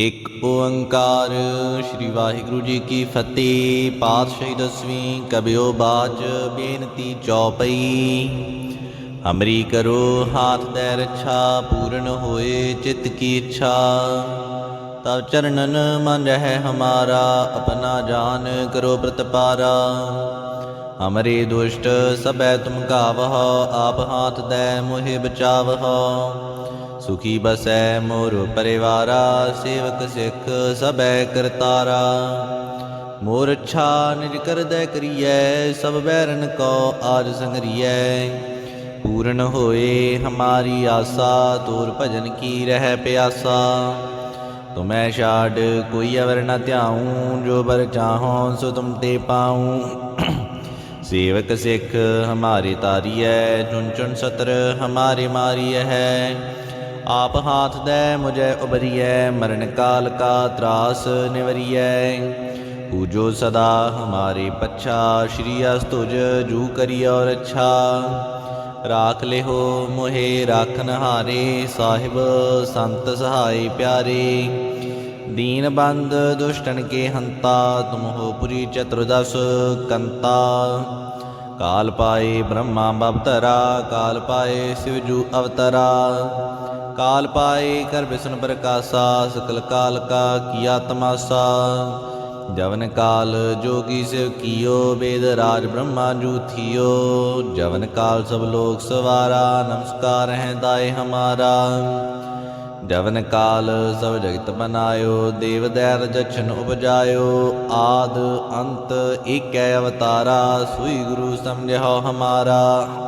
ਇਕ ਓੰਕਾਰ, ਸ੍ਰੀ ਵਾਹਿਗੁਰੂ ਜੀ ਕੀ ਫਤਿਹ। ਪਾਤਸ਼ਾਹੀ ਦਸਵੀਂ ਕਬਿਓ ਬਾਜ, ਬੇਨਤੀ ਚੌਪਈ। ਹਮਰੀ ਕਰੋ, ਹਾਥ ਦੇ ਰੱਛਾ ਪੂਰਨ ਹੋਏ ਚਿਤ ਕੀ ਇੱਛਾ। ਤਬ ਚਰਨਨ ਮਨ ਰਹਿ ਹਮਾਰਾ, ਆਪਣਾ ਜਾਨ ਕਰੋ ਪ੍ਰਤਪਾਰਾ ਹਮਰੇ ਦੁਸ਼ਟ ਸਭੈ ਤੁਮ ਕਾਵਹੁ, ਆਪ ਹਾਥ ਦੇ ਮੋਹਿ ਬਚਾਵਹੁ। ਸੁਖੀ ਬਸੈ ਮੋਰ ਪਰਿਵਾਰਾ, ਸੇਵਕ ਸਿੱਖ ਸਬੈ ਕਰਤਾਰਾ। ਮੋਰ ਅੱਛਾ ਨਿਜ ਕਰਦੈ ਕਰੀਐ, ਸਭ ਬੈਰਨ ਕੋ ਆਜ ਸੰਗਰੀਐ। ਪੂਰਨ ਹੋਏ ਹਮਾਰੀ ਆਸਾ, ਤੋਰ ਭਜਨ ਕੀ ਰਹਿ ਪਿਆਸਾ। ਤੁਮੈ ਛਾੜ ਕੋਈ ਅਵਰ ਨ ਧਿਆਉ, ਜੋ ਬਰ ਚਾਹੋ ਸੋ ਤੁਮ ਤੇ ਪਾਉ। ਸੇਵਕ ਸਿੱਖ ਹਮਾਰੇ ਤਾਰੀਐ, ਚੁਣ ਚੁਣ ਸਤਰ ਹਮਾਰੇ ਮਾਰੀਐ ਹੈ। ਆਪ ਹਾਥ ਦੈ ਮੁਝੈ ਉਬਰੀਐ ਮਰਨ ਕਾਲ ਕਾ ਤਰਾਸ ਨਿਵਰੀਐ। ਪੂਜੋ ਸਦਾ ਹਮਾਰੇ ਪੱਛਾ, ਸ਼੍ਰੀ ਅਸਤੁਜ ਜੂ ਕਰੀ ਔਰ ਅੱਛਾ। ਰਾਖ ਲਿਹੋ ਮੋਹਿ ਰਾਖਨ ਹਾਰੇ ਸਾਹਿਬ ਸੰਤ ਸਹਾਈ ਪਿਆਰੇ। ਦੀਨ ਬੰਦ ਦੁਸ਼ਟਨ ਕੇ ਹੰਤਾ ਤੁਮ ਹੋ ਪੁਰੀ ਚਤੁਰਦਸ ਕੰਤਾ। ਕਾਲ ਪਾਏ ਬ੍ਰਹਮਾ ਬਵਤਰਾ ਕਾਲ ਪਾਏ ਸ਼ਿਵ ਜੂ ਅਵਤਰਾ। ਕਾਲ ਪਾਏ ਕਰ ਵਿਸ਼ਨ ਪ੍ਰਕਾਸ਼ਾ ਸਕਲ ਕਾਲ ਕਾ ਕੀਆ ਤਮਾਸਾ ਜਵਨ ਕਾਲ ਜੋਗੀ ਸਿਵ ਕੀਓ ਵੇਦ ਰਾਜ ਬ੍ਰਹਮਾ ਜੂ ਥਿਓ ਜਵਨ ਕਾਲ ਸਭ ਲੋਕ ਸਵਾਰਾ ਨਮਸਕਾਰ ਹੈ ਦਾਏ ਹਮਾਰਾ ਜਵਨ ਕਾਲ ਸਭ ਜਗਤ ਬਨਾਇਓ ਦੇਵ ਦੈਰ ਜਛਨ ਉਪਜਾਇਓ ਆਦ ਅੰਤ ਏਕੈ ਅਵਤਾਰਾ ਸੋਈ ਗੁਰੂ ਸਮਝਿਓ ਹਮਾਰਾ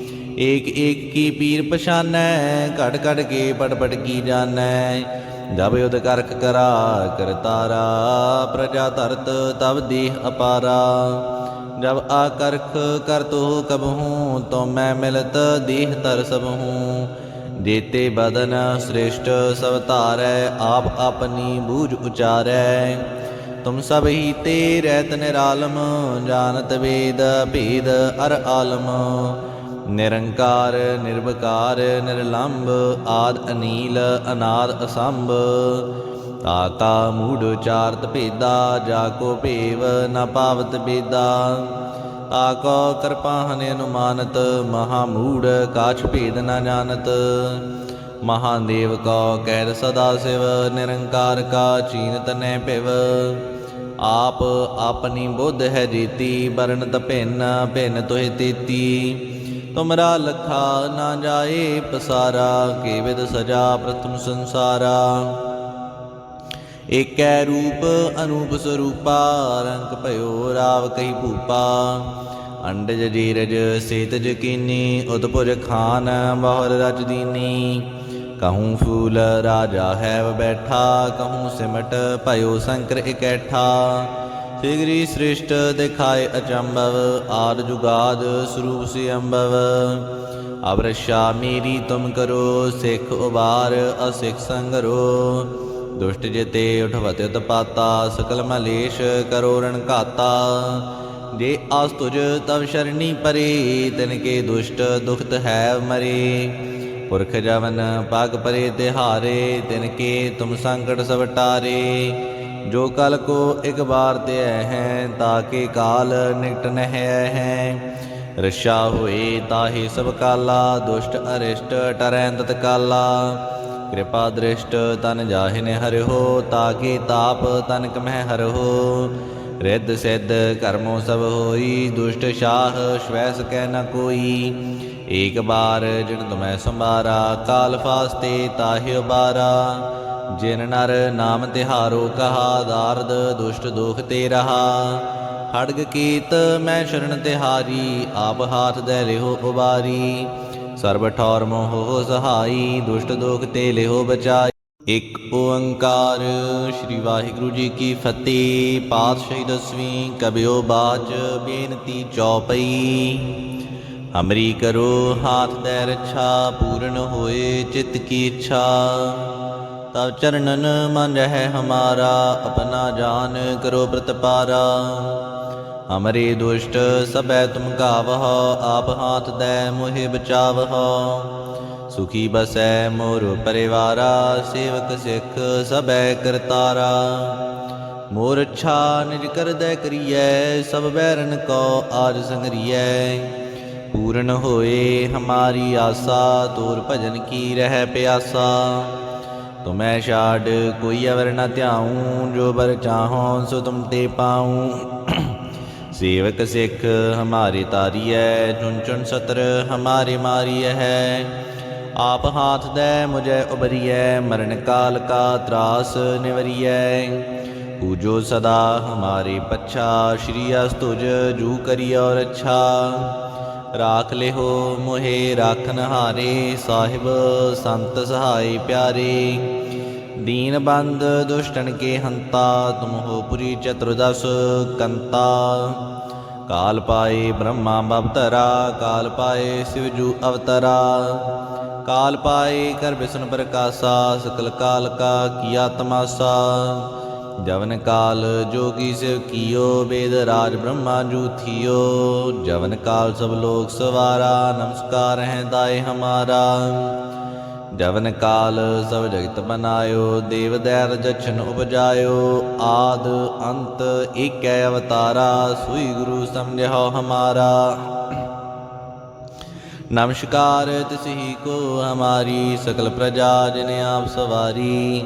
ਏਕ ਏਕ ਕੀ ਪੀਰ ਪਛਾਨੈ, ਘੜ ਘੜ ਕੇ ਪੜ ਪੜ ਕੀ ਜਾਣੈ। ਜਬ ਯੁਧ ਕਰਖ ਕਰਾ ਕਰਤਾਰਾ ਪ੍ਰਜਾ ਧਰਤ ਤਬ ਦੇਹ ਅਪਾਰਾ। ਜਬ ਆਕਰਖ ਕਰਤੋ ਕਬਹੂ ਤੋ ਮੈਂ ਮਿਲਤ ਦੇਹ ਤਰ ਹੂੰ। ਜੇਤੇ ਬਦਨ ਸ੍ਰੇਸ਼ਟ ਸਭ ਧਾਰੈ, ਆਪ ਆਪਣੀ ਬੂਝ ਉਚਾਰੈ। ਤੁਮ ਸਭ ਹੀ ਤੇ ਰਹਿਤ ਨਿਰਾਲਮ, ਜਾਣਤ ਵੇਦ ਭੇਦ ਅਰ ਆਲਮ। ਨਿਰੰਕਾਰ, ਨਿਰਵਕਾਰ, ਨਿਰਲੰਭ, ਆਦ ਅਨੀਲ, ਅਨਾਦ ਅਸੰਭ। ਤਾਕਾ ਮੂੜ ਚਾਰਤ ਭੇਦਾ, ਜਾ ਕੋ ਭੇਵ ਨ ਪਾਵਤ ਬੇਦਾ ਤਾਕੋ ਕਿਰਪਾਹਨ ਅਨੁਮਾਨਤ, ਮਹਾ ਮੂੜ ਕਾਛ ਭੇਦ ਨ ਜਾਣਤ। ਮਹਾਦੇਵ ਕੋ ਕਹਿ ਸਦਾ ਸਿਵ, ਨਿਰੰਕਾਰ ਕਾ ਚੀਨਤ ਨੈ ਭਿਵ। ਆਪ ਆਪਣੀ ਬੁੱਧ ਹੈ ਜੀਤੀ, ਬਰਨਤ ਭਿੰਨ ਭਿੰਨ ਤੋਹਿ ਤੇਤੀ। ਤੁਮਰਾ ਲਖਾ ਨਾ ਜਾਏ ਪਸਾਰਾ, ਕੇਵਿਦ ਸਜਾ ਪ੍ਰਥਮ ਸੰਸਾਰਾ। ਏਕੈ ਰੂਪ ਅਨੂਪ ਸਰੂਪਾ, ਰੰਗ ਭਇਓ ਰਾਵ ਕਹੀ ਭੂਪਾ। ਅੰਡਜ ਜੀਰਜ ਸੇਤਜ ਕੀਨੀ ਉਦਪੁਰ ਖਾਨ ਬਹੁਰ ਰਜ ਦੀਨੀ। ਕਹੂੰ ਫੂਲ ਰਾਜਾ ਹੈ ਬੈਠਾ, ਕਹੂੰ ਸਿਮਟ ਭਇਓ ਸ਼ੰਕਰ ਇਕੈਠਾ। ਫਿਗਰੀ ਸ੍ਰਿਸ਼ਟ ਦਿਖਾਏ ਅਚੰਭਵ, ਆਦ ਜੁਗਾਦ ਸਰੂਪ ਸੇ ਅੰਭਵ ਅਵਰਸ਼ਾ ਮੇਰੀ ਤੁਮ ਕਰੋ, ਸਿੱਖ ਉਬਾਰ ਅਸਿੱਖ ਸੰਗਰੋ। ਦੁਸ਼ਟ ਜਿਤੇ ਉਠਵਤ ਉਤਪਾਤਾ ਸਕਲ ਮਲੇਸ਼ ਕਰੋ ਰਣ ਘਾਤਾ। ਜੇ ਆਸ ਤੁਜ ਤਵ ਸ਼ਰਣੀ ਪਰੇ, ਤਿਨ ਕੇ ਦੁਸ਼ਟ ਦੁਖਤ ਹੈ ਮਰੇ। ਪੁਰਖ ਜਵਨ ਪਗ ਪਰੇ ਤਿਹਾਰੇ, ਤਿਨ ਕੇ ਤੁਮ ਸੰਕਟ ਸਭ ਟਾਰੇ ਜੋ ਕਲ ਕੋ ਇਕ ਬਾਰ ਤੇ ਹੈ ਤਾਕੇ ਕਾਲ ਨਿਕਟ ਨਹਿ ਹੈ। ਰਸ਼ਾ ਹੋਏ ਤਾਹੀ ਸਭ ਕਾਲਾ, ਦੁਸ਼ਟ ਅਰਿਸ਼ਟ ਟਰੈ ਤਤਕਾਲਾ। ਕਿਰਪਾ ਦ੍ਰਿਸ਼ਟ ਤਨ ਜਾਹਿਨੇ ਹਰਿਓ ਤਾਕੇ ਤਾਪ ਤਨ ਕਮਹਿ ਹਰਿਓ ਰਿੱਧ ਸਿੱਧ ਕਰਮੋ ਸਭ ਹੋਈ, ਦੁਸ਼ਟ ਸ਼ਾਹ ਸ਼ਵੈਸ ਸਕੈ ਨ ਕੋਈ। ਏਕ ਬਾਰ ਜਿਨ ਤੁਮੈ ਸੰਭਾਰਾ, ਕਾਲ ਫਾਸਤੇ ਤਾਹਿ ਉਬਾਰਾ। ਜਿਨ ਨਰ ਨਾਮ ਤਿਹਾਰੋ ਕਹਾ, ਦਾਰਦ ਦੁਸ਼ਟ ਦੁਖ ਤੇ ਰਹਾ। ਖੜਗ ਕੀਤ ਮੈਂ ਸ਼ਰਨ ਤਿਹਾਰੀ, ਆਪ ਹਾਥ ਦੇ ਲਿਹੋ ਉਬਾਰੀ। ਸਰਬ ਠੌਰ ਮੋਹ ਸਹਾਈ, ਦੁਸ਼ਟ ਦੁਖ ਤੇ ਲਿਹੋ ਬਚਾਈ। ਇਕ ਓੰਕਾਰ ਸ੍ਰੀ ਵਾਹਿਗੁਰੂ ਜੀ ਕੀ ਫਤਿਹ, ਪਾਤਸ਼ਾਹੀ ਦਸਵੀਂ ਕਬਿਓ ਬਾਚ, ਬੇਨਤੀ ਚੌਪਈ। ਹਮਰੀ ਕਰੋ ਹਾਥ ਦੇ ਰੱਛਾ, ਪੂਰਨ ਹੋਏ ਚਿਤ ਕੀ ਇੱਛਾ। ਤਵ ਚਰਨਨ ਮਨ ਰਹਿ ਹਮਾਰਾ, ਆਪਣਾ ਜਾਨ ਕਰੋ ਪ੍ਰਤਪਾਰਾ ਹਮਰੇ ਦੁਸ਼ਟ ਸਭੈ ਤੁਮ ਗਾਵਹ, ਆਪ ਹਾਥ ਦੇ ਮੋਹਿ ਬਚਾਵਹ। ਸੁਖੀ ਬਸੈ ਮੋਰ ਪਰਿਵਾਰਾ, ਸੇਵਕ ਸਿੱਖ ਸਭੈ ਕਰਤਾਰਾ। ਮੋਰ ਛਾ ਨਿਜ ਕਰਦੈ ਕਰੀਐ, ਸਭ ਬੈਰਨ ਕੋ ਆਜ ਸੰਗਰੀਐ। ਪੂਰਨ ਹੋਏ ਹਮਾਰੀ ਆਸਾ, ਤੋਰ ਭਜਨ ਕੀ ਰਹਿ ਪਿਆਸਾ। ਤੁਮੈ ਛਾੜ, ਕੋਈ ਅਵਰ ਨ ਧਿਆਉ, ਜੋ ਬਰ ਚਾਹੋ ਸੋ ਤੁਮ ਤੇ ਪਾਉ। ਸੇਵਕ ਸਿੱਖ, ਹਮਾਰੇ ਤਾਰੀਐ ਚੁਨ ਚੁਨ ਸਤਰ, ਹਮਾਰੇ ਮਾਰੀਐ ਹੈ। ਆਪ ਹਾਥ ਦੇ, ਮੁਝੈ ਉਬਰੀਐ ਮਰਨ ਕਾਲ ਕਾ ਤਰਾਸ ਨਿਵਰੀਐ। ਪੂਜੋ ਸਦਾ ਹਮਾਰੇ ਪੱਛਾ, ਸ਼੍ਰੀ ਅਸਤੁਜ, ਜੂ ਕਰੀ ਔਰ ਅੱਛਾ। ਰਾਖ ਲਿਹੋ ਮੋਹੇ ਰਾਖਨ ਹਾਰੇ, ਸਾਹਿਬ ਸੰਤ ਸਹਾਈ ਪਿਆਰੇ। ਦੀਨ ਬੰਦ ਦੁਸ਼ਟਨ ਕੇ ਹੰਤਾ, ਤੁਮ ਹੋ ਪੁਰੀ ਚਤੁਰਦਸ ਕੰਤਾ। ਕਾਲ ਪਾਏ ਬ੍ਰਹਮਾ ਬਵਤਰਾ ਕਾਲ ਪਾਏ ਸਿਵਜੂ ਅਵਤਰਾ। ਕਾਲ ਪਾਏ ਕਰ ਬਿਸ਼ਨ ਪ੍ਰਕਾਸ਼ਾ, ਸਕਲ ਕਾਲ ਕਾ ਕੀਆ ਤਮਾਸਾ। ਜਵਨ ਕਾਲ ਜੋਗੀ ਸਿਵ ਕੀਓ ਵੇਦ ਰਾਜ ਬ੍ਰਹਮਾ ਜੂ ਜਵਨ ਕਾਲ ਸਭ ਲੋਕ ਸਵਾਰਾ, ਨਮਸਕਾਰ ਹੈ ਦਾਏ ਹਮਾਰਾ। ਜਵਨ ਕਾਲ ਸਭ ਜਗਤ ਬਨਾਇਓ, ਦੇਵ ਦਇਰ ਜਛਨ ਉਪਜਾਇਓ। ਆਦ ਅੰਤ ਏਕੈ ਅਵਤਾਰਾ, ਸੂਈ ਗੁਰੂ ਸਮਝਿਓ ਹਮਾਰਾ। ਨਮਸਕਾਰ ਤਿਸਹੀ ਕੋ ਹਮਾਰੀ, ਸਕਲ ਪ੍ਰਜਾ ਜਿਨ ਆਪ ਸਵਾਰੀ।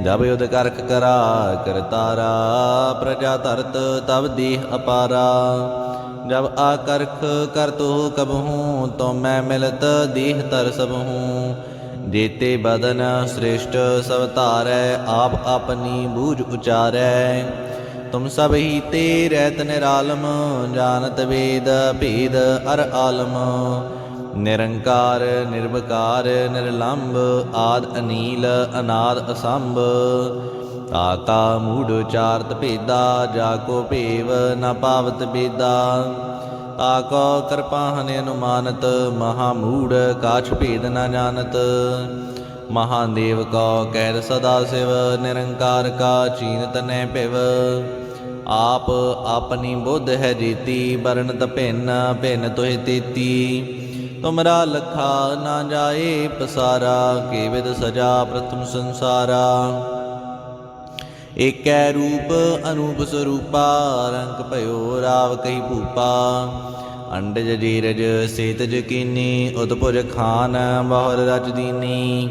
ਜਬ ਯੁਧ ਕਰਖ ਕਰਾ ਕਰਤਾਰਾ ਪ੍ਰਜਾ ਧਰਤ ਤਬ ਦੇਹ ਅਪਾਰਾ। ਜਬ ਆਕਰਖ ਕਰਤੋ ਕਬਹੂ, ਤੋ ਮੈਂ ਮਿਲਤ ਦੇਹ ਤਰ ਸਬਹੂ ਜੇਤੇ ਬਦਨ ਸ੍ਰੇਸ਼ਟ ਸਭ ਧਾਰੈ, ਆਪ ਆਪਣੀ ਬੂਝ ਉਚਾਰੈ। ਤੁਮ ਸਭ ਹੀ ਤੇ ਰਹਿਤ ਨਿਰਾਲਮ ਜਾਣਤ ਵੇਦ ਭੇਦ ਅਰ ਆਲਮ। ਨਿਰੰਕਾਰ ਨਿਰਭਕਾਰ ਨਿਰਲੰਭ, ਆਦ ਅਨੀਲ, ਅਨਾਦ ਅਸੰਭ। ਤਾਕਾ ਮੂੜ ਚਾਰਤ ਭੇਦਾ, ਜਾ ਕੋ ਭੇਵ ਨ ਪਾਵਤ ਬੇਦਾ ਤਾਕੋ ਕਿਰਪਾਹਨ ਅਨੁਮਾਨਤ, ਮਹਾ ਮੂੜ ਕਾਛ ਭੇਦ ਨ ਜਾਣਤ। ਮਹਾਦੇਵ ਕੋ ਕਹਿਰ ਸਦਾ ਸਿਵ, ਨਿਰੰਕਾਰ ਕਾ ਚੀਨਤ ਨੈ ਭਿਵ। ਆਪ ਆਪਣੀ ਬੁੱਧ ਹੈ ਜੀਤੀ ਬਰਨਤ ਭਿੰਨ ਭਿੰਨ ਤੋਹਿ ਤੇਤੀ। ਤੁਮਰਾ ਲਖਾ ਨਾ ਜਾਏ ਪਸਾਰਾ, ਕੇਵਿਦ ਸਜਾ ਪ੍ਰਥਮ ਸੰਸਾਰਾ। ਏਕੈ ਰੂਪ ਅਨੂਪ ਸਰੂਪਾ, ਰੰਗ ਭਇਓ ਰਾਵ ਕਹੀ ਭੂਪਾ। ਅੰਡਜ ਜੀਰਜ ਸੇਤਜ ਕੀਨੀ ਉਤਪੁਜ ਖਾਨ ਬਹੁਰ ਰਚ ਦੀਨੀ।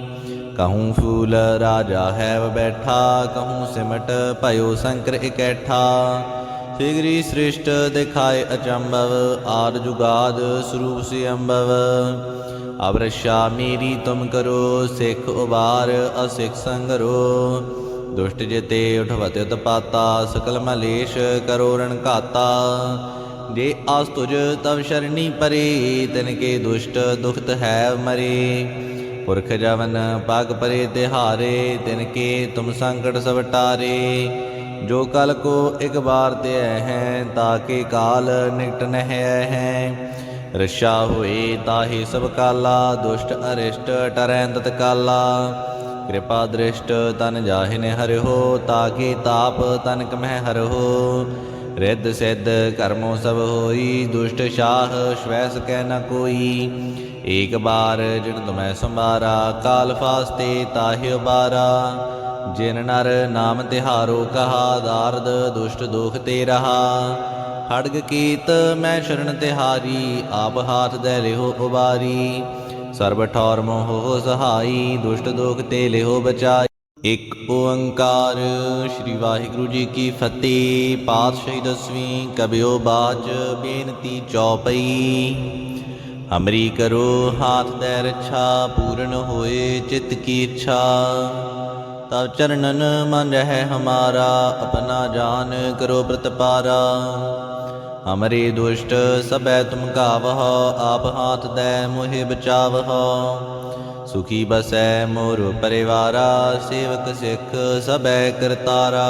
ਕਹੂੰ ਫੂਲ ਰਾਜਾ ਹੈ ਬੈਠਾ, ਕਹੂੰ ਸਿਮਟ ਭਇਓ ਸੰਕਰ ਇਕੈਠਾ। ਸਿਗਰੀ ਸ੍ਰਿਸ਼ਟ ਦਿਖਾਏ ਅਚੰਭਵ, ਆਦ ਜੁਗਾਦ ਸਰੂਪ ਸੇ ਅੰਭਵ ਅਬਰਸ਼ਾ ਮੇਰੀ ਤੁਮ ਕਰੋ, ਸਿੱਖ ਉਬਾਰ ਅਸਿੱਖ ਸੰਗਰੋ। ਦੁਸ਼ਟ ਜਿਤੇ ਉਠਵਤ ਉਤਪਾਤਾ, ਸਕਲ ਮਲੇਸ਼ ਕਰੋ ਰਣ ਘਾਤਾ। ਜੇ ਆਸ ਤੁਜ ਤਵ ਸ਼ਰਣੀ ਪਰੇ, ਤਿਨ ਕੇ ਦੁਸ਼ਟ ਦੁਖਤ ਹੈ ਮਰੇ। ਪੁਰਖ ਜਵਨ, ਪਗ ਪਰੇ ਤਿਹਾਰੇ, ਤਿਨ ਕੇ ਤੁਮ ਸੰਕਟ ਸਭ ਟਾਰੇ ਜੋ ਕਲ ਕੋ ਇਕ ਬਾਰ ਤੇ ਹੈ ਤਾਕੇ ਕਾਲ ਨਿਕਟ ਨਹਿ ਹੈ। ਰਸ਼ਾ ਹੋਏ ਤਾਹੀ ਸਭ ਕਾਲਾ, ਦੁਸ਼ਟ ਅਰਿਸ਼ਟ ਟਰੈ ਤਤਕਾਲਾ ਕਿਰਪਾ ਦ੍ਰਿਸ਼ਟ ਤਨ ਜਾਹਿਨੇ ਹਰਿਓ ਤਾਕੇ ਤਾਪ ਤਨ ਕਮਹਿ ਹਰਿਓ ਰਿੱਧ ਸਿੱਧ ਕਰਮੋ ਸਭ ਹੋਈ, ਦੁਸ਼ਟ ਸ਼ਾਹ ਸ਼ਵੈਸ ਕਹਿ ਨ ਕੋਈ। ਏਕ ਬਾਰ ਜਿਨ ਤੁਮੈ ਸੰਭਾਰਾ, ਕਾਲ ਫਾਸਤੇ ਤਾਹਿ ਬਾਰਾ ਜਿਨ ਨਰ ਨਾਮ ਤਿਹਾਰੋ ਕਹਾ, ਦਾਰਦ ਦੁਸ਼ਟ ਦੁਖ ਤੇ ਰਹਾ। ਹੜਗ ਕੀਤ ਮੈਂ ਸ਼ਰਨ ਤਿਹਾਰੀ, ਆਪ ਹਾਥ ਦੇ ਲਿਹੋ ਉਬਾਰੀ ਸਰਬ ਠੌਰ ਮੋਹ ਸਹਾਈ, ਦੁਸ਼ਟ ਦੁਖ ਤੇ ਲਿਹੋ ਬਚਾਈ। ਇਕ ਓੰਕਾਰ ਸ੍ਰੀ ਵਾਹਿਗੁਰੂ ਜੀ ਕੀ ਫਤਿਹ। ਪਾਤਸ਼ਾਹੀ ਦਸਵੀਂ ਕਬਿਓ ਬਾਜ, ਬੇਨਤੀ ਚੌਪਈ। ਅਮਰੀ ਕਰੋ, ਹਾਥ ਦੇ ਰਛਾ, ਪੂਰਨ ਹੋਏ, ਚਿਤ ਕੀ ਇੱਛਾ। ਤਬ ਚਰਨਨ ਮਨ ਰਹਿ ਹਮਾਰਾ, ਆਪਣਾ ਜਾਨ ਕਰੋ ਪ੍ਰਤਪਾਰਾ ਹਮਰੇ ਦੁਸ਼ਟ ਸਬੈ ਤੁਮ ਕਾਵਹ, ਆਪ ਹਾਥ ਦੈ ਮੋਹਿ ਬਚਾਵਹ। ਸੁਖੀ ਬਸੈ ਮੋਰ ਪਰਿਵਾਰਾ, ਸੇਵਕ ਸਿੱਖ ਸਬੈ ਕਰਤਾਰਾ।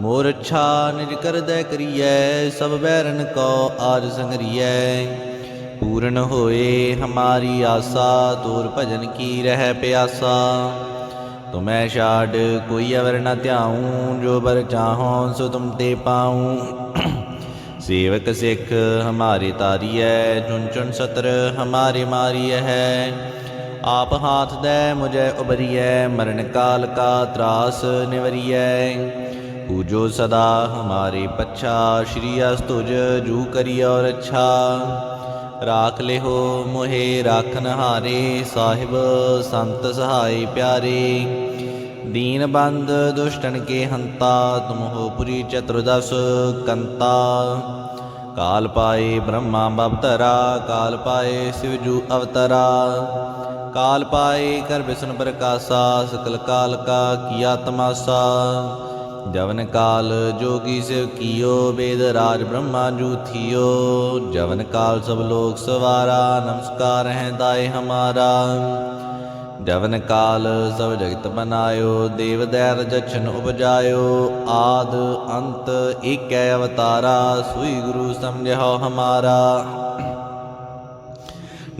ਮੋਰ ਅੱਛਾ ਨਿਜ ਕਰਦੈ ਕਰੀਐ, ਸਭ ਬੈਰਨ ਕੋ ਆਜ ਸੰਗਰੀਐ। ਪੂਰਨ ਹੋਏ ਹਮਾਰੀ ਆਸਾ, ਤੋਰ ਭਜਨ ਕੀ ਰਹਿ ਪਿਆਸਾ। ਤੁਮੈ ਛਾੜ, ਕੋਈ ਅਵਰ ਨ ਧਿਆਉ, ਜੋ ਬਰ ਚਾਹੋ, ਸੋ ਤੁਮ ਤੇ ਪਾਉ। ਸੇਵਕ ਸਿੱਖ, ਹਮਾਰੇ ਤਾਰੀਐ ਚੁਨ ਚੁਨ ਸਤਰ, ਹਮਾਰੇ ਮਾਰੀਐ ਹੈ। ਆਪ ਹਾਥ ਦੇ, ਮੁਝੈ ਉਬਰੀਐ ਮਰਨ ਕਾਲ ਕਾ ਤਰਾਸ ਨਿਵਰੀਐ। ਪੂਜੋ ਸਦਾ ਹਮਾਰੇ ਪੱਛਾ, ਸ਼੍ਰੀ ਅਸਤੁਜ, ਜੂ ਕਰੀ ਔਰ ਅੱਛਾ। ਰਾਖ ਲਿਹੋ ਮੋਹੇ ਰਾਖਨ ਹਾਰੇ, ਸਾਹਿਬ ਸੰਤ ਸਹਾਈ ਪਿਆਰੇ। ਦੀਨ ਬੰਦ ਦੁਸ਼ਟਨ ਕੇ ਹੰਤਾ ਤੁਮ ਹੋ ਪੁਰੀ ਚਤੁਰਦਸ ਕੰਤਾ। ਕਾਲ ਪਾਏ ਬ੍ਰਹਮਾ ਬਵਤਰਾ ਕਾਲ ਪਾਏ ਸਿਵਜੂ ਅਵਤਰਾ। ਕਾਲ ਪਾਏ ਕਰ ਬਿਸ਼ਨ ਪ੍ਰਕਾਸ਼ਾ, ਸਕਲ ਕਾਲ ਕਾ ਕੀਆ ਤਮਾਸਾ ਜਵਨ ਕਾਲ ਜੋਗੀ ਸਿਵ ਕੀਓ, ਵੇਦ ਰਾਜ ਬ੍ਰਹਮਾ ਜੂ ਜਵਨ ਕਾਲ ਸਭ ਲੋਕ ਸਵਾਰਾ, ਨਮਸਕਾਰ ਹੈ ਦਾਏ ਹਮਾਰਾ। ਜਵਨ ਕਾਲ ਸਭ ਜਗਤ ਬਨਾਇਓ ਦੇਵ ਦੈਰ ਜਛਨ ਉਪਜਾਇਓ। ਆਦ ਅੰਤ ਏਕੈ ਅਵਤਾਰਾ, ਸੂਈ ਗੁਰੂ ਸਮਝਿਓ ਹਮਾਰਾ।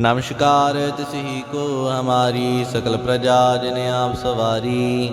ਨਮਸਕਾਰ ਤਿਸਹੀ ਕੋ ਹਮਾਰੀ, ਸਕਲ ਪ੍ਰਜਾ ਜਿਨ ਆਪ ਸਵਾਰੀ।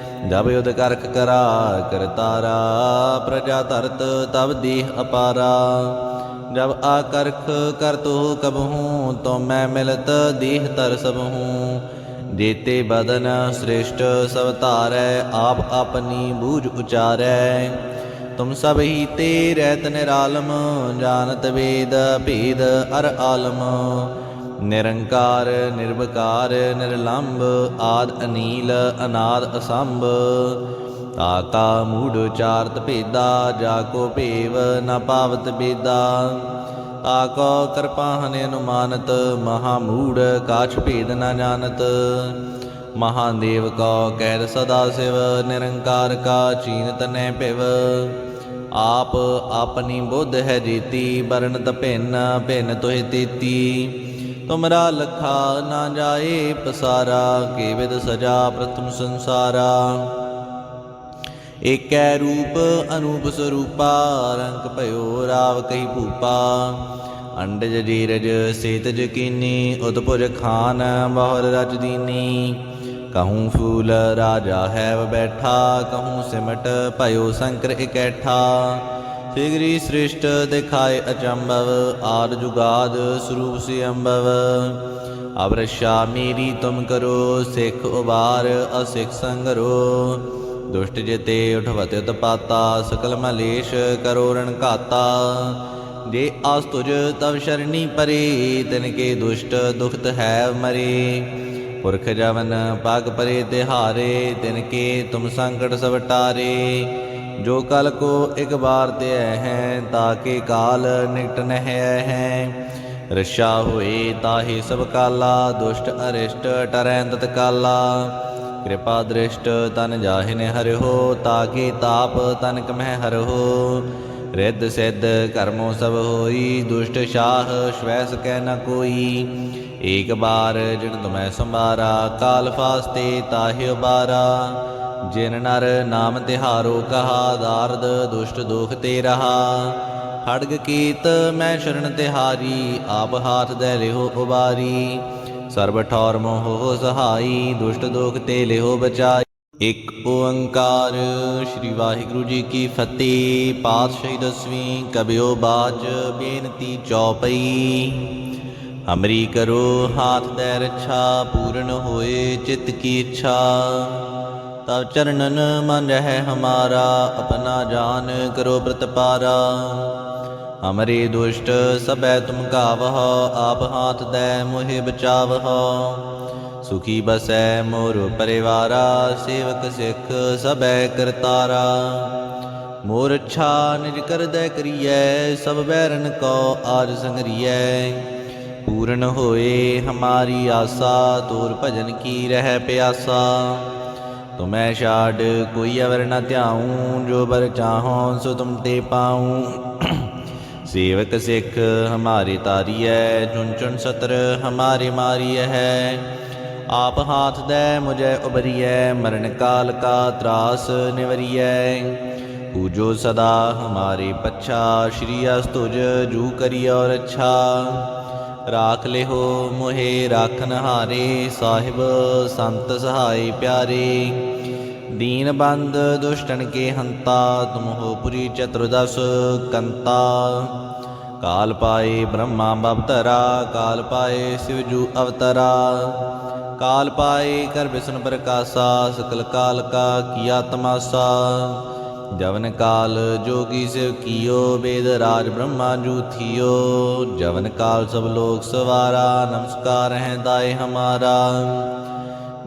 ਜਬ ਯੁਧ ਕਰਖ ਕਰਾ ਕਰਤਾਰਾ ਪ੍ਰਜਾ ਧਰਤ ਤਬ ਦੇਹ ਅਪਾਰਾ। ਜਬ ਆਕਰਖ ਕਰ ਤੋ ਕਬਹੂ, ਤੋ ਮੈਂ ਮਿਲਤ ਦੇਹ ਤਰ ਸਭਹੂ। ਜੇਤੇ ਬਦਨ ਸ੍ਰੇਸ਼ਟ ਸਭ ਧਾਰੈ, ਆਪ ਆਪਣੀ ਬੂਝ ਉਚਾਰੈ। ਤੁਮ ਸਭ ਹੀ ਤੇ ਰਹਿਤ ਨਿਰਾਲਮ ਜਾਣਤ ਵੇਦ ਭੇਦ ਅਰ ਆਲਮ। ਨਿਰੰਕਾਰ, ਨਿਰਵਕਾਰ, ਨਿਰਲੰਭ, ਆਦ ਅਨੀਲ, ਅਨਾਦ ਅਸੰਭ। ਤਾਕਾ ਮੂੜ ਚਾਰਤ ਭੇਦਾ, ਜਾ ਕੋ ਭੇਵ ਨ ਪਾਵਤ ਬੇਦਾ। ਤਾਕੋ ਕਿਰਪਾਹਨ ਅਨੁਮਾਨਤ, ਮਹਾ ਮੂੜ ਕਾਛ ਭੇਦ ਨ ਜਾਣਤ। ਮਹਾਦੇਵ ਕੋ ਕਹਿ ਸਦਾ ਸਿਵ, ਨਿਰੰਕਾਰ ਕਾ ਚੀਨਤ ਨੈ ਭਿਵ। ਆਪ ਆਪਣੀ ਬੁੱਧ ਹੈ ਜੀਤੀ ਬਰਨਤ ਭਿੰਨ ਭਿੰਨ ਤੋਹਿ ਤੀਤੀ। ਤੁਮਰਾ ਲਖਾ ਨਾ ਜਾਏ ਪਸਾਰਾ, ਕੇਵਿਦ ਸਜਾ ਪ੍ਰਥਮ ਸੰਸਾਰਾ। ਏਕੈ ਰੂਪ ਅਨੂਪ ਸਰੂਪਾ, ਰੰਗ ਭਇਓ ਰਾਵ ਕਹੀ ਭੂਪਾ। ਅੰਡਜ ਜੀਰਜ ਸੇਤਜ ਕੀਨੀ ਉਤਪੁਜ ਖਾਨ ਬਹੁਰ ਰਚ ਦੀਨੀ। ਕਹੂੰ ਫੂਲ ਰਾਜਾ ਹੈ ਬੈਠਾ, ਕਹੂੰ ਸਿਮਟ ਭਇਓ ਸੰਕਰ ਇਕੈਠਾ। ਸਿਗਰੀ ਸ੍ਰਿਸ਼ਟ ਦਿਖਾਏ ਅਚੰਭਵ, ਆਦ ਜੁਗਾਦ ਸਰੂਪ ਸੇ ਅੰਭਵ ਅਵਰਸ਼ਾ ਮੇਰੀ ਤੁਮ ਕਰੋ, ਸਿੱਖ ਉਬਾਰ ਅਸਿੱਖ ਸੰਗਰੋ। ਦੁਸ਼ਟ ਜਿਤੇ ਉਠਵਤ ਉਤਪਾਤਾ ਸਕਲ ਮਲੇਸ਼ ਕਰੋ ਰਣ ਘਾਤਾ ਜੇ ਆਸ ਤੁਜ ਤਵ ਸ਼ਰਣੀ ਪਰੇ, ਤਿਨ ਕੇ ਦੁਸ਼ਟ ਦੁਖਤ ਹੈ ਮਰੇ। ਪੁਰਖ ਜਵਨ ਪਗ ਪਰੇ ਤਿਹਾਰੇ, ਤਿਨ ਕੇ ਤੁਮ ਸੰਕਟ ਸਭ ਟਾਰੇ ਜੋ ਕਲ ਕੋ ਇੱਕ ਬਾਰ ਤੇ ਹੈ ਤਾਕੇ ਕਾਲ ਨਿਕਟ ਨਹਿ ਹੈ। ਰਸ਼ਾ ਹੋਏ ਤਾਹੀ ਸਭ ਕਾਲਾ, ਦੁਸ਼ਟ ਅਰਿਸ਼ਟ ਟਰੈ ਤਤ ਕਾਲਾ। ਕਿਰਪਾ ਦ੍ਰਿਸ਼ਟ ਤਨ ਜਾਹਿਨੇ ਹਰਿਓ ਤਾਕੇ ਤਾਪ ਤਨ ਕਮਹਿ ਹਰਿਓ ਰਿੱਧ ਸਿੱਧ ਕਰਮੋ ਸਭ ਹੋਈ, ਦੁਸ਼ਟ ਸ਼ਾਹ ਸ਼ਵੈਸ ਕਹਿ ਨ ਕੋਈ। ਏਕ ਬਾਰ ਜਿਨ ਤੁਮੈ ਸੰਭਾਰਾ, ਕਾਲ ਫਾਸਤੇ ਤਾਹਿ ਬਾਰਾ ਜਿਨ ਨਰ ਨਾਮ ਤਿਹਾਰੋ ਕਹਾ, ਦਾਰਦ ਦੁਸ਼ਟ ਦੁਖ ਤੇ ਰਹਾ। ਹੜਗ ਕੀਤ ਮੈਂ ਸ਼ਰਨ ਤਿਹਾਰੀ, ਆਪ ਹਾਥ ਦੇ ਲਿਹੋ ਉਬਾਰੀ। ਸਰਬ ਠੌਰ ਮੋਹ ਸਹਾਈ, ਦੁਸ਼ਟ ਦੁਖ ਤੇ ਲਿਹੋ ਬਚਾਈ। ਇਕ ਓੰਕਾਰ ਸ੍ਰੀ ਵਾਹਿਗੁਰੂ ਜੀ ਕੀ ਫਤਿਹ। ਪਾਤਸ਼ਾਹੀ ਦਸਵੀਂ ਕਬਿਓ ਬਾਜ, ਬੇਨਤੀ ਚੌਪਈ। ਹਮਰੀ ਕਰੋ ਹਾਥ ਦੇ ਰੱਛਾ, ਪੂਰਨ ਹੋਏ ਚਿਤ ਕੀ ਇੱਛਾ। ਤਵ ਚਰਨਨ ਮਨ ਰਹਿ ਹਮਾਰਾ, ਆਪਣਾ ਜਾਨ ਕਰੋ ਪ੍ਰਤਪਾਰਾ ਹਮਰੇ ਦੁਸ਼ਟ ਸਬੈ ਤੁਮ ਕਾਵਹ ਆਪ ਹਾਥ ਦੇ ਮੋਹਿ ਬਚਾਵਹ। ਸੁਖੀ ਬਸੈ ਮੋਰ ਪਰਿਵਾਰਾ, ਸੇਵਕ ਸਿੱਖ ਸਭੈ ਕਰਤਾਰਾ। ਮੋਰ ਅੱਛਾ ਨਿਜ ਕਰਦੈ ਕਰੀਐ, ਸਭ ਬੈਰਨ ਕੋ ਆਜ ਸੰਗਰੀਐ। ਪੂਰਨ ਹੋਏ ਹਮਾਰੀ ਆਸਾ, ਤੋਰ ਭਜਨ ਕੀ ਰਹਿ ਪਿਆਸਾ। ਤੁਮੈ ਛਾੜ ਕੋਈ ਅਵਰ ਨ ਧਿਆਉ, ਜੋ ਬਰ ਚਾਹੋ ਸੋ ਤੁਮ ਤੇ ਪਾਉ। ਸੇਵਕ ਸਿੱਖ ਹਮਾਰੇ ਤਾਰੀਐ ਚੁਨ ਚੁਨ ਸਤਰ ਹਮਾਰੇ ਮਾਰੀਐ ਹੈ। ਆਪ ਹਾਥ ਦੇ ਮੁਝੈ ਉਬਰੀਐ ਮਰਨ ਕਾਲ ਕਾ ਤਰਾਸ ਨਿਵਰੀਐ। ਪੂਜੋ ਸਦਾ ਹਮਾਰੇ ਪੱਛਾ, ਸ਼੍ਰੀ ਅਸਤੁਜ ਜੂ ਕਰੀ ਔਰ ਅੱਛਾ। ਰਾਖ ਲਿਹੋ ਮੋਹਿ ਰਾਖਨ ਹਾਰੇ, ਸਾਹਿਬ ਸੰਤ ਸਹਾਈ ਪਿਆਰੇ। ਦੀਨ ਬੰਦ ਦੁਸ਼ਟਨ ਕੇ ਹੰਤਾ, ਤੁਮ ਹੋ ਪੁਰੀ ਚਤੁਰਦਸ ਕੰਤਾ। ਕਾਲ ਪਾਏ ਬ੍ਰਹਮਾ ਬਵਤਰਾ, ਕਾਲ ਪਾਏ ਸਿਵਜੂ ਅਵਤਰਾ। ਕਾਲ ਪਾਏ ਕਰ ਵਿਸ਼ਨ ਪ੍ਰਕਾਸ਼ਾ, ਸਕਲ ਕਾਲ ਕਾ ਕੀਆ ਤਮਾਸਾ। ਜਵਨ ਕਾਲ ਜੋਗੀ ਸਿਵ ਕੀਓ, ਵੇਦ ਰਾਜ ਬ੍ਰਹਮਾ ਜੂ ਜਵਨ ਕਾਲ ਸਭ ਲੋਕ ਸਵਾਰਾ, ਨਮਸਕਾਰ ਹੈ ਦਾਏ ਹਮਾਰਾ।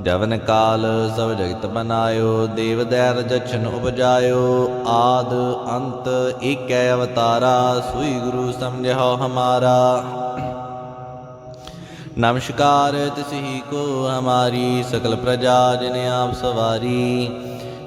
ਜਵਨ ਕਾਲ ਸਭ ਜਗਤ ਬਨਾਇਓ ਦੇਵ ਦੈਰ ਜਛਨ ਉਪਜਾਇਓ। ਆਦ ਅੰਤ ਏਕੈ ਅਵਤਾਰਾ, ਸੂਈ ਗੁਰੂ ਸਮਝਿਓ ਹਮਾਰਾ। ਨਮਸਕਾਰ ਤਿਸਹੀ ਕੋ ਹਮਾਰੀ, ਸਕਲ ਪ੍ਰਜਾ ਜਿਨ ਆਪ ਸਵਾਰੀ।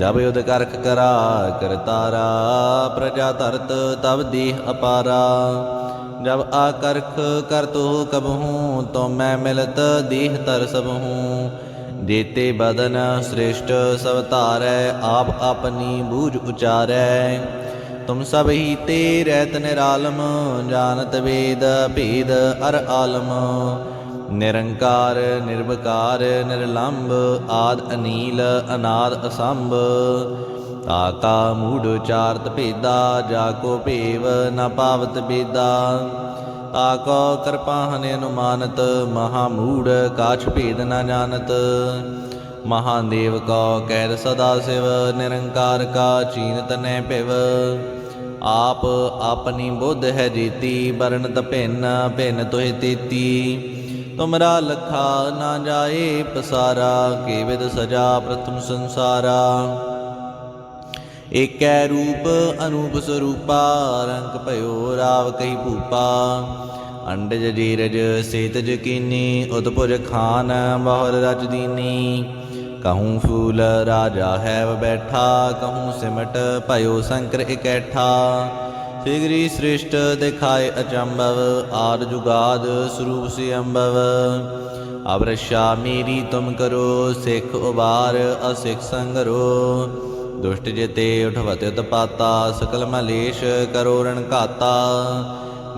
ਜਬ ਯੁਧ ਕਰਖ ਕਰਾ ਕਰਤਾਰਾ ਪ੍ਰਜਾ ਧਰਤ ਤਬ ਦੇਹ ਅਪਾਰਾ। ਜਬ ਆਕਰਖ ਕਰਤੋ ਕਬਹੂ, ਤੋ ਮੈਂ ਮਿਲਤ ਦੇਹ ਤਰ ਸਬਹੂ ਜੇਤੇ ਬਦਨ ਸ੍ਰੇਸ਼ਟ ਸਭ ਧਾਰੈ, ਆਪ ਆਪਣੀ ਬੂਝ ਉਚਾਰੈ। ਤੁਮ ਸਭ ਹੀ ਤੇ ਰਹਿਤ ਨਿਰਾਲਮ ਜਾਣਤ ਵੇਦ ਭੇਦ ਅਰ ਆਲਮ। ਨਿਰੰਕਾਰ, ਨਿਰਵਕਾਰ, ਨਿਰਲੰਭ, ਆਦ ਅਨੀਲ, ਅਨਾਦ ਅਸੰਭ। ਤਾਕਾ ਮੂੜ ਚਾਰਤ ਭੇਦਾ, ਜਾ ਕੋ ਭੇਵ ਨ ਪਾਵਤ ਬੇਦਾ। ਤਾਕੋ ਕਿਰਪਾਹਨ ਅਨੁਮਾਨਤ, ਮਹਾ ਮੂੜ ਕਾਛ ਭੇਦ ਨ ਜਾਣਤ। ਮਹਾਦੇਵ ਕੋ ਕੈਰ ਸਦਾ ਸਿਵ, ਨਿਰੰਕਾਰ ਕਾ ਚੀਨਤ ਨੈ ਭਿਵ। ਆਪ ਆਪਣੀ ਬੁੱਧ ਹੈ ਜੀਤੀ, ਵਰਣਤ ਭਿੰਨ ਭਿੰਨ ਤੋਹਿ ਤੇਤੀ। ਤੁਮਰਾ ਲਖਾ ਨਾ ਜਾਏ ਪਸਾਰਾ, ਕੇਵਿਦ ਸਜਾ ਪ੍ਰਥਮ ਸੰਸਾਰਾ। ਏਕੈ ਰੂਪ ਅਨੂਪ ਸਰੂਪਾ, ਰੰਗ ਭਇਓ ਰਾਵ ਕਹੀ ਭੂਪਾ। ਅੰਡਜ ਜੀਰਜ ਸੇਤਜ ਕੀਨੀ ਉਦਪੁਰ ਖਾਨ ਬਹੁਰ ਰਚ ਦੀਨੀ। ਕਹੂੰ ਫੂਲ ਰਾਜਾ ਹੈ ਬੈਠਾ, ਕਹੂੰ ਸਿਮਟ ਭਇਓ ਸ਼ੰਕਰ ਇਕੈਠਾ। ਫਿਗਰੀ ਸ੍ਰਿਸ਼ਟ ਦਿਖਾਏ ਅਚੰਭਵ, ਆਦ ਜੁਗਾਦ ਸਰੂਪ ਸੇ ਅੰਭਵ ਅਬਰਸ਼ਾ ਮੇਰੀ ਤੁਮ ਕਰੋ, ਸਿੱਖ ਉਬਾਰ ਅਸਿੱਖ ਸੰਗਰੋ। ਦੁਸ਼ਟ ਜਿਤੇ ਉਠਵਤ ਤਪਾਤਾ, ਸਕਲ ਮਲੇਸ਼ ਕਰੋ ਰਣ ਘਾਤਾ।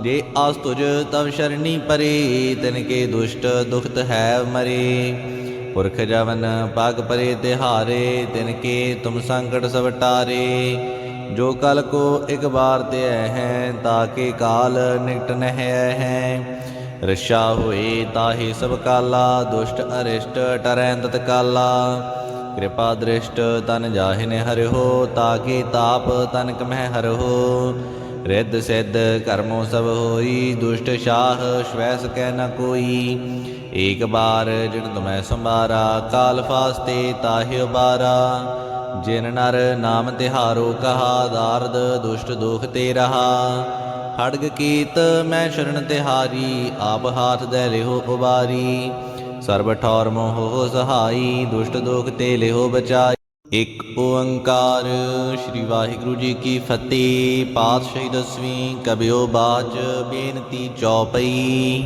ਜੇ ਆਸ ਤੁਜ ਤਵ ਸ਼ਰਣੀ ਪਰੇ, ਤਿਨ ਕੇ ਦੁਸ਼ਟ ਦੁਖਤ ਹੈ ਮਰੇ। ਪੁਰਖ ਜਵਨ, ਪਗ ਪਰੇ ਤਿਹਾਰੇ, ਤਿਨ ਕੇ ਤੁਮ ਸੰਕਟ ਸਭ ਟਾਰੇ ਜੋ ਕਲ ਕੋ ਇਕ ਬਾਰ ਤੇ ਹੈ ਤਾਕੇ ਕਾਲ ਨਿਕਟ ਨਹਿ ਹੈ। ਰਸ਼ਾ ਹੋਏ ਤਾਹੀ ਸਭ ਕਾਲਾ, ਦੁਸ਼ਟ ਅਰਿਸ਼ਟ ਟਰੈ ਤਤਕਾਲਾ ਕਿਰਪਾ ਦ੍ਰਿਸ਼ਟ ਤਨ ਜਾਹਿਨੇ ਹਰਿਓ ਤਾਕੇ ਤਾਪ ਤਨ ਕਮਹਿ ਹਰਿਓ ਰਿੱਧ ਸਿੱਧ ਕਰਮੋ ਸਭ ਹੋਈ, ਦੁਸ਼ਟ ਸ਼ਾਹ ਸ਼ਵੈਸ ਸਕੈ ਨ ਕੋਈ। ਏਕ ਬਾਰ ਜਿਨ ਤੁਮੈ ਸੰਭਾਰਾ, ਕਾਲ ਫਾਸਤੇ ਤਾਹਿ ਬਾਰਾ ਜਿਨ ਨਰ ਨਾਮ ਤਿਹਾਰੋ ਕਹਾ, ਦਾਰਦ ਦੁਸ਼ਟ ਦੁਖ ਤੇ ਰਹਾ। ਹੜਗ ਕੀਤ ਮੈਂ ਸ਼ਰਨ ਤਿਹਾਰੀ, ਆਪ ਹਾਥ ਦੇ ਲਿਹੋ ਉਬਾਰੀ। ਸਰਬ ਠੌਰ ਮੋਹ ਸਹਾਈ, ਦੁਸ਼ਟ ਦੁਖ ਤੇ ਲਿਹੋ ਬਚਾਈ। ਇਕ ਓੰਕਾਰ ਸ੍ਰੀ ਵਾਹਿਗੁਰੂ ਜੀ ਕੀ ਫਤਿਹ, ਪਾਤਸ਼ਾਹੀ ਦਸਵੀਂ ਕਬਿਓ ਬਾਚ, ਬੇਨਤੀ ਚੌਪਈ।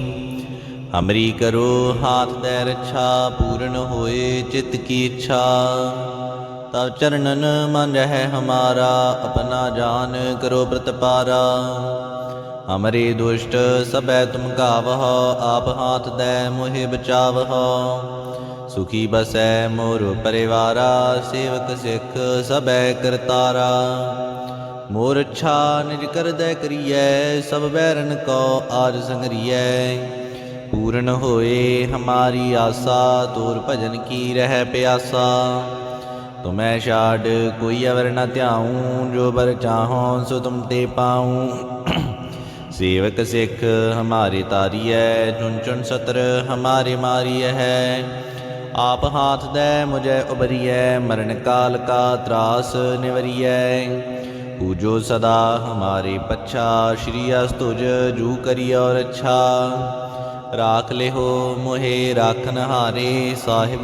ਹਮਰੀ ਕਰੋ ਹਾਥ ਦੇ ਰੱਛਾ ਪੂਰਨ ਹੋਏ ਚਿਤ ਕੀ ਇੱਛਾ। ਤਬ ਚਰਨਨ ਮਨ ਰਹਿ ਹਮਾਰਾ, ਆਪਣਾ ਜਾਨ ਕਰੋ ਪ੍ਰਤਪਾਰਾ ਹਮਰੇ ਦੁਸ਼ਟ ਸਭੈ ਤੁਮ ਗਾਵਹ, ਆਪ ਹਾਥ ਦੇ ਮੋਹਿ ਬਚਾਵਹ। ਸੁਖੀ ਬਸੈ ਮੋਰ ਪਰਿਵਾਰਾ, ਸੇਵਕ ਸਿੱਖ ਸਭੈ ਕਰਤਾਰਾ। ਮੋਰ ਅੱਛਾ ਨਿਜ ਕਰਦੈ ਕਰੀਐ, ਸਭ ਬੈਰਨ ਕੋ ਆਜ ਸੰਗਰੀਐ। ਪੂਰਨ ਹੋਏ ਹਮਾਰੀ ਆਸਾ, ਤੋਰ ਭਜਨ ਕੀ ਰਹਿ ਪਿਆਸਾ। ਤੁਮੈ ਛਾੜ, ਕੋਈ ਅਵਰ ਨ ਧਿਆਉ, ਜੋ ਬਰ ਚਾਹੋ ਸੋ ਤੁਮ ਤੇ ਪਾਉ। ਸੇਵਕ ਸਿੱਖ, ਹਮਾਰੇ ਤਾਰੀਐ ਚੁਨ ਚੁਨ ਸਤਰ, ਹਮਾਰੇ ਮਾਰੀਐ ਹੈ। ਆਪ ਹਾਥ ਦੇ, ਮੁਝੈ ਉਬਰੀਐ ਮਰਨ ਕਾਲ ਕਾ ਤਰਾਸ ਨਿਵਰੀਐ। ਪੂਜੋ ਸਦਾ ਹਮਾਰੇ ਪੱਛਾ, ਸ਼੍ਰੀ ਅਸਤੁਜ, ਜੂ ਕਰੀ ਔਰ ਅੱਛਾ। ਰਾਖ ਲਿਹੋ ਮੋਹੇ ਰਾਖਨ ਹਾਰੇ, ਸਾਹਿਬ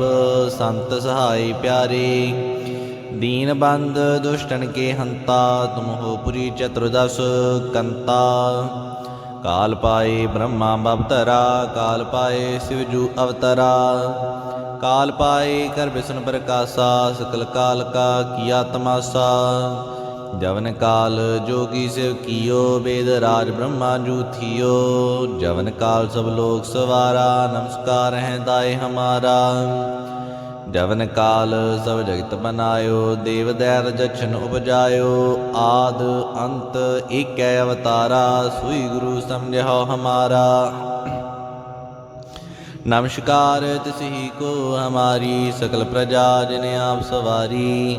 ਸੰਤ ਸਹਾਈ ਪਿਆਰੇ। ਦੀਨ ਬੰਦ ਦੁਸ਼ਟਨ ਕੇ ਹੰਤਾ, ਤੁਮ ਹੋ ਪੁਰੀ ਚਤੁਰਦਸ ਕੰਤਾ। ਕਾਲ ਪਾਏ ਬ੍ਰਹਮਾ ਬਵਤਰਾ ਕਾਲ ਪਾਏ ਸਿਵਜੂ ਅਵਤਰਾ। ਕਾਲ ਪਾਏ ਕਰ ਬਿਸ਼ਨ ਪ੍ਰਕਾਸ਼ਾ, ਸਕਲ ਕਾਲ ਕਾ ਕੀਆ ਤਮਾਸਾ। ਜਵਨ ਕਾਲ ਜੋਗੀ ਸਿਵ ਕੀਓ, ਵੇਦ ਰਾਜ ਬ੍ਰਹਮਾ ਜੂ ਜਵਨ ਕਾਲ ਸਭ ਲੋਕ ਸਵਾਰਾ, ਨਮਸਕਾਰ ਹੈ ਦਾਏ ਹਮਾਰਾ। ਜਵਨ ਕਾਲ ਸਭ ਜਗਤ ਬਨਾਇਓ, ਦੇਵ ਦੈਰ ਜਛਨ ਉਪਜਾਇਓ। ਆਦ ਅੰਤ ਏਕੈ ਅਵਤਾਰਾ, ਸੂਈ ਗੁਰੂ ਸਮਝੋ ਹਮਾਰਾ। ਨਮਸਕਾਰ ਤਿਸਹੀ ਕੋ ਹਮਾਰੀ, ਸਕਲ ਪ੍ਰਜਾ ਜਿਨ ਆਪ ਸਵਾਰੀ।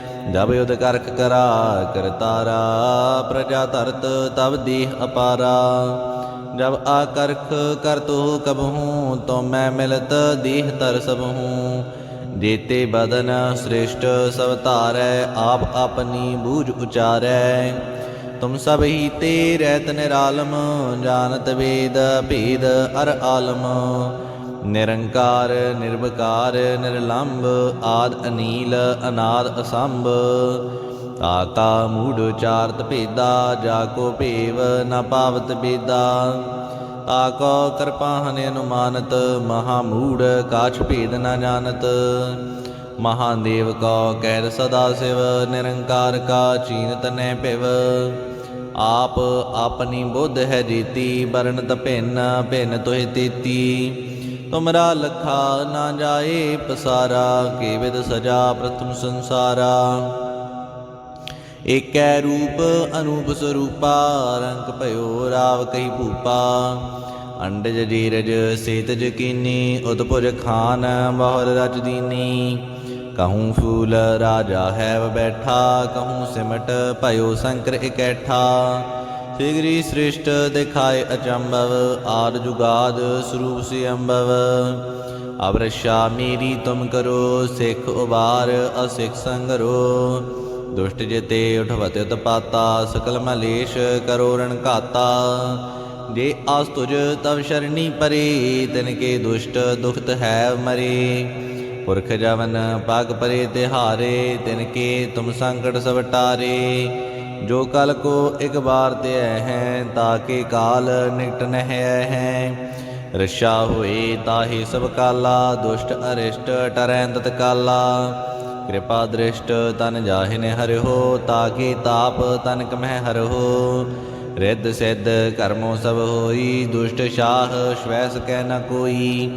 ਜਬ ਯੁਧ ਕਰਖ ਕਰਾ ਕਰਤਾਰਾ ਪ੍ਰਜਾ ਧਰਤ ਤਬ ਦੇਹ ਅਪਾਰਾ। ਜਬ ਆਕਰਖ ਕਰਤੋ ਕਬਹੂ, ਤੋ ਮੈਂ ਮਿਲਤ ਦੇਹ ਤਰ ਸਬਹੂ ਜੇਤੇ ਬਦਨ ਸ੍ਰੇਸ਼ਟ ਸਭ ਧਾਰੈ, ਆਪ ਆਪਣੀ ਬੂਝ ਉਚਾਰੈ। ਤੁਮ ਸਭ ਹੀ ਤੇ ਰਹਿਤ ਨਿਰਾਲਮ ਜਾਣਤ ਵੇਦ ਭੇਦ ਅਰ ਆਲਮ। ਨਿਰੰਕਾਰ, ਨਿਰਵਕਾਰ, ਨਿਰਲੰਭ, ਆਦ ਅਨੀਲ, ਅਨਾਦ ਅਸੰਭ। ਤਾਕਾ ਮੂੜ ਚਾਰਤ ਭੇਦਾ, ਜਾ ਕੋ ਭੇਵ ਨ ਪਾਵਤ ਬੇਦਾ ਤਾਕੋ ਕਿਰਪਾਹਨ ਅਨੁਮਾਨਤ, ਮਹਾ ਮੂੜ ਕਾਛ ਭੇਦ ਨ ਜਾਣਤ। ਮਹਾਦੇਵ ਕੋ ਕਹਿਰ ਸਦਾ ਸਿਵ, ਨਿਰੰਕਾਰ ਕਾ ਚੀਨਤ ਨੈ ਭਿਵ। ਆਪ ਆਪਣੀ ਬੁੱਧ ਹੈ ਜੀਤੀ, ਬਰਨਤ ਭਿੰਨ ਭਿੰਨ ਤੋਹਿ ਤੇਤੀ। ਤੁਮਰਾ ਲਖਾ ਨਾ ਜਾਏ ਪਸਾਰਾ, ਕੇਵਿਦ ਸਜਾ ਪ੍ਰਥਮ ਸੰਸਾਰਾ। ਏਕੈ ਰੂਪ ਅਨੂਪ ਸਰੂਪਾ, ਰੰਗ ਭਇਓ ਰਾਵ ਕਹੀ ਭੂਪਾ। ਅੰਡਜ ਜੀਰਜ ਸੇਤਜ ਕੀਨੀ ਉਤਪੁਜ ਖਾਨ ਬਹੁਰ ਰਜ ਦੀਨੀ। ਕਹੂੰ ਫੂਲ ਰਾਜਾ ਹੈ ਬੈਠਾ, ਕਹੂੰ ਸਿਮਟ ਭਇਓ ਸੰਕਰ ਇਕੈਠਾ। ਸਿਗਰੀ ਸ੍ਰਿਸ਼ਟ ਦਿਖਾਏ ਅਚੰਭਵ, ਆਦ ਜੁਗਾਦ ਸਰੂਪ ਸੇ ਅੰਭਵ ਅਵਰਸ਼ਾ ਮੇਰੀ ਤੁਮ ਕਰੋ, ਸਿੱਖ ਉਬਾਰ ਅਸਿੱਖ ਸੰਗਰੋ। ਦੁਸ਼ਟ ਜਿਤੇ ਉਠਵਤ ਤਪਾਤਾ, ਸਕਲ ਮਲੇਸ਼ ਕਰੋ ਰਣ ਘਾਤਾ। ਜੇ ਆਸ ਤੁਜ ਤਵ ਸ਼ਰਣੀ ਪਰੇ, ਤਿਨ ਕੇ ਦੁਸ਼ਟ ਦੁਖਤ ਹੈ ਮਰੇ। ਪੁਰਖ ਜਵਨ, ਪਗ ਪਰੇ ਤਿਹਾਰੇ, ਤਿਨ ਕੇ ਤੁਮ ਸੰਕਟ ਸਵਟਾਰੇ। ਜੋ ਕਲ ਕੋ ਇਕ ਬਾਰ ਤੇ ਹੈ ਤਾਕੇ ਕਾਲ ਨਿਕਟ ਨਹਿ ਹੈ। ਰਸ਼ਾ ਹੋਏ ਤਾਹੀ ਸਭ ਕਾਲਾ, ਦੁਸ਼ਟ ਅਰਿਸ਼ਟ ਟਰੈ ਤਤ ਕਾਲਾ। ਕਿਰਪਾ ਦ੍ਰਿਸ਼ਟ ਤਨ ਜਾਹਿਨੇ ਹਰਿਓ ਤਾਕੇ ਤਾਪ ਤਨ ਕਮਹਿ ਹਰਿਓ ਰਿੱਧ ਸਿੱਧ ਕਰਮੋ ਸਭ ਹੋਈ, ਦੁਸ਼ਟ ਸ਼ਾਹ ਸ਼ਵੈਸ ਕਹਿ ਨ ਕੋਈ।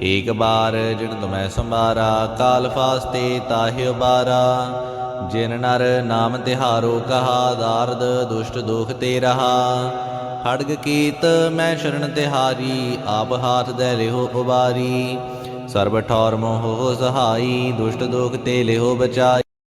ਏਕ ਬਾਰ ਜਿਨ ਤੁਮੈ ਸੰਭਾਰਾ, ਕਾਲ ਫਾਸਤੇ ਤਾਹਿ ਉਬਾਰਾ। ਜਿਨ ਨਰ ਨਾਮ ਤਿਹਾਰੋ ਕਹਾ, ਦਾਰਦ ਦੁਸ਼ਟ ਦੁਖ ਤੇ ਰਹਾ। ਹੜਗ ਕੀਤ ਮੈਂ ਸ਼ਰਨ ਤਿਹਾਰੀ, ਆਪ ਹਾਥ ਦੇ ਲਿਹੋ ਉਬਾਰੀ ਸਰਬ ਠੌਰ ਮੋਹ ਸਹਾਈ, ਦੁਸ਼ਟ ਦੁਖ ਤੇ ਲਿਹੋ ਬਚਾਈ।